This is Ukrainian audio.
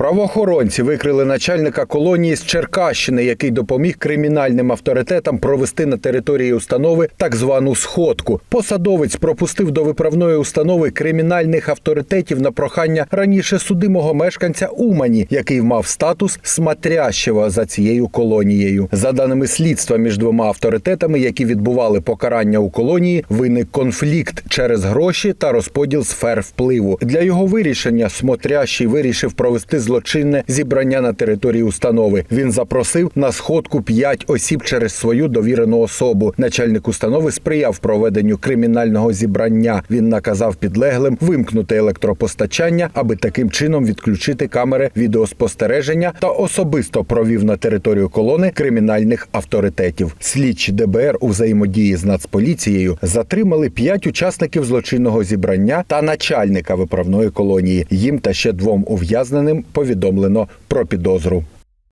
Правоохоронці викрили начальника колонії з Черкащини, який допоміг кримінальним авторитетам провести на території установи так звану сходку. Посадовець пропустив до виправної установи кримінальних авторитетів на прохання раніше судимого мешканця Умані, який мав статус смотрящого за цією колонією. За даними слідства між двома авторитетами, які відбували покарання у колонії, виник конфлікт через гроші та розподіл сфер впливу. Для його вирішення смотрящий вирішив провести злочинне зібрання на території установи. Він запросив на сходку п'ять осіб через свою довірену особу. Начальник установи сприяв проведенню кримінального зібрання. Він наказав підлеглим вимкнути електропостачання, аби таким чином відключити камери відеоспостереження та особисто провів на територію колони кримінальних авторитетів. Слідчі ДБР у взаємодії з Нацполіцією затримали п'ять учасників злочинного зібрання та начальника виправної колонії. Їм та ще двом ув'язненим повідомлено про підозру.